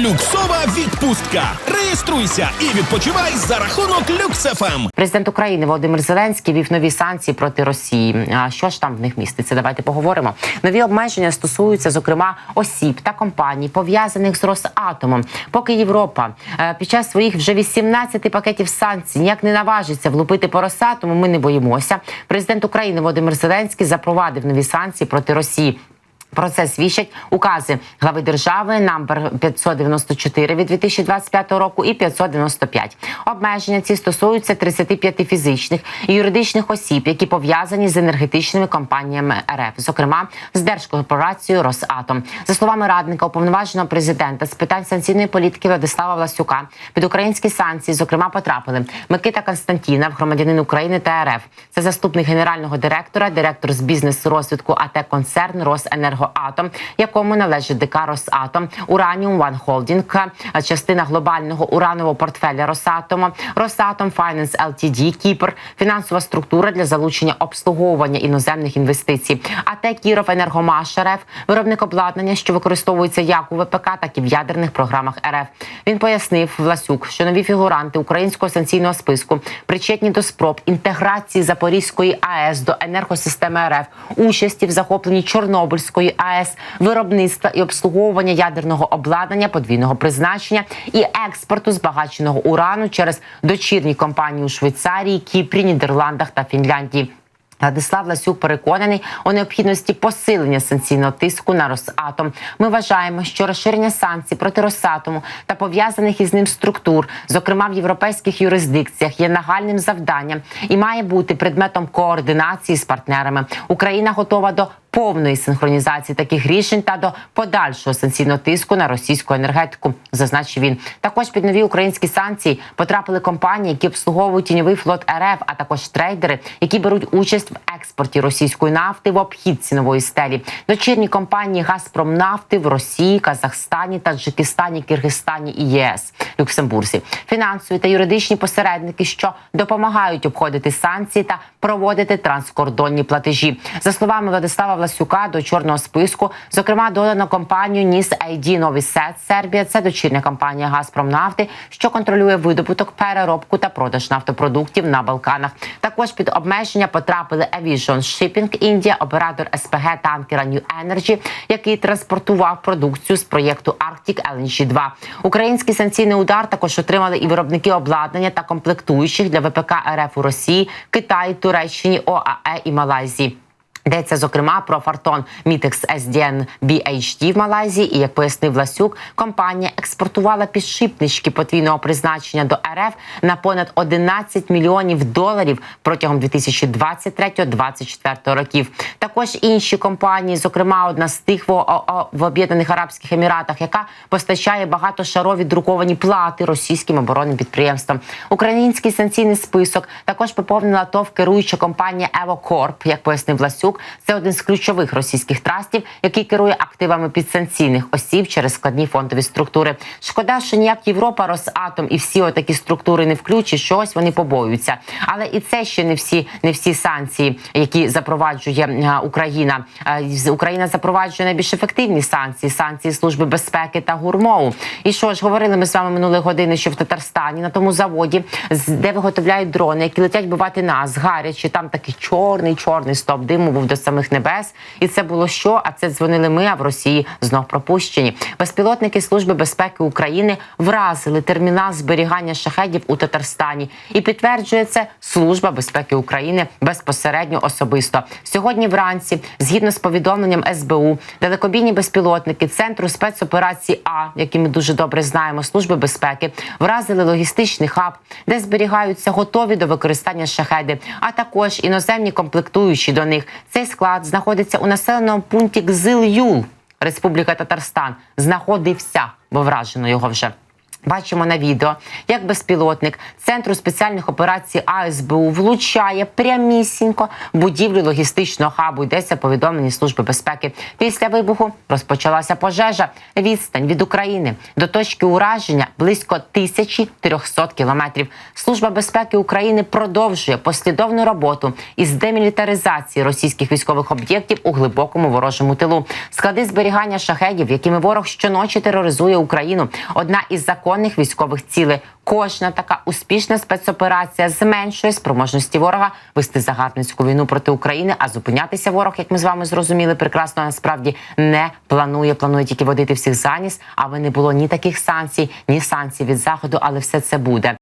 Люксова відпустка. Реєструйся і відпочивай за рахунок Люксефем. Президент України Володимир Зеленський вів нові санкції проти Росії. А що ж там в них міститься? Давайте поговоримо. Нові обмеження стосуються зокрема осіб та компаній, пов'язаних з Росатомом. Поки Європа е, під час своїх вже 18 пакетів санкцій ніяк не наважиться влупити по Росатому. Ми не боїмося. Президент України Володимир Зеленський запровадив нові санкції проти Росії. Про це свідчать укази глави держави номер 594 від 2025 року і 595. Обмеження ці стосуються 35 фізичних і юридичних осіб, які пов'язані з енергетичними компаніями РФ, зокрема з держкорпорацією Росатом. За словами радника уповноваженого президента з питань санкційної політики Владислава Власюка, під українські санкції, зокрема, потрапили Микита Константінов, громадянин України та РФ. Це заступник генерального директора, директор з бізнесу розвитку АТ концерн Росенергоатом, якому належить ДК Росатом, Ураніум Ван Холдінг, частина глобального уранового портфеля Росатома, Росатом Файненс ЛТД, Кіпр, фінансова структура для залучення обслуговування іноземних інвестицій. АТ Кіров Енергомаш РФ, виробник обладнання, що використовується як у ВПК, так і в ядерних програмах РФ. Він пояснив Власюк, що нові фігуранти українського санкційного списку причетні до спроб інтеграції Запорізької АЕС до енергосистеми РФ, участі в захопленні Чорнобильської АЕС, виробництва і обслуговування ядерного обладнання подвійного призначення і експорту збагаченого урану через дочірні компанії у Швейцарії, Кіпрі, Нідерландах та Фінляндії. Владислав Ласюк переконаний у необхідності посилення санкційного тиску на Росатом. Ми вважаємо, що розширення санкцій проти Росатому та пов'язаних із ним структур, зокрема в європейських юрисдикціях, є нагальним завданням і має бути предметом координації з партнерами. Україна готова до повної синхронізації таких рішень та до подальшого санкційного тиску на російську енергетику, зазначив він. Також під нові українські санкції потрапили компанії, які обслуговують тіньовий флот РФ, а також трейдери, які беруть участь в експорті російської нафти в обхід цінової стелі. Дочірні компанії Газпромнафти в Росії, Казахстані, Таджикистані, Киргизстані і ЄС, Люксембурзі, фінансові та юридичні посередники, що допомагають обходити санкції та проводити транскордонні платежі. За словами Владислава Власюка, до чорного списку, зокрема, додано компанію Ніс ID Новий Сет Сербія. Це дочірня компанія Газпромнафти, що контролює видобуток, переробку та продаж нафтопродуктів на Балканах. Також під обмеження потрапили Avision Shipping Індія, оператор СПГ танкера New Energy, який транспортував продукцію з проєкту Arctic LNG 2 Український санкційний удар також отримали і виробники обладнання та комплектуючих для ВПК РФ у Росії, Китаї, Туреччині, ОАЕ і Малайзії. Йдеться зокрема про фартон Мітекс SDN BHD в Малайзії. І як пояснив Ласюк, компанія експортувала підшипнички подвійного призначення до РФ на понад 11 мільйонів доларів протягом 2023-2024 років. Також інші компанії, зокрема, одна з тих в, в Об'єднаних Арабських Еміратах, яка постачає багатошарові друковані плати російським оборонним підприємствам. Український санкційний список також поповнила ТОВ керуюча компанія Евокорп, як пояснив Ласюк. Це один з ключових російських трастів, який керує активами підсанкційних осіб через складні фондові структури. Шкода, що ніяк Європа, Росатом і всі отакі структури не включить, що ось вони побоюються. Але і це ще не всі, не всі санкції, які запроваджує е, Україна. Е, Україна запроваджує найбільш ефективні санкції санкції Служби безпеки та гурмову. І що ж говорили ми з вами минулої години, що в Татарстані на тому заводі, де виготовляють дрони, які летять бивати нас, гарячі. Там такий чорний, чорний стоп диму був до самих небес. І це було що? А це дзвонили ми, а в Росії знов пропущені. Безпілотники Служби безпеки України вразили термінал зберігання шахедів у Татарстані. І підтверджує це Служба безпеки України безпосередньо особисто. Сьогодні вранці, згідно з повідомленням СБУ, далекобійні безпілотники Центру спецоперації А, які ми дуже добре знаємо, служби безпеки, вразили логістичний хаб, де зберігаються готові до використання шахеди, а також іноземні комплектуючі до них. Цей склад знаходиться у населеному пункті Гзил-Юл, Республіка Татарстан. Знаходився, бо вражено його вже. Бачимо на відео, як безпілотник центру спеціальних операцій АСБУ влучає прямісінько будівлю логістичного хабу. Йдеться повідомлені служби безпеки. Після вибуху розпочалася пожежа. Відстань від України до точки ураження близько 1300 кілометрів. Служба безпеки України продовжує послідовну роботу із демілітаризації російських військових об'єктів у глибокому ворожому тилу. Склади зберігання шахедів, якими ворог щоночі тероризує Україну. Одна із законних військових цілей. Кожна така успішна спецоперація зменшує спроможності ворога вести загарбницьку війну проти України. А зупинятися ворог, як ми з вами зрозуміли, прекрасно насправді не планує. Планує тільки водити всіх заніс, аби не було ні таких санкцій, ні санкцій від заходу, але все це буде.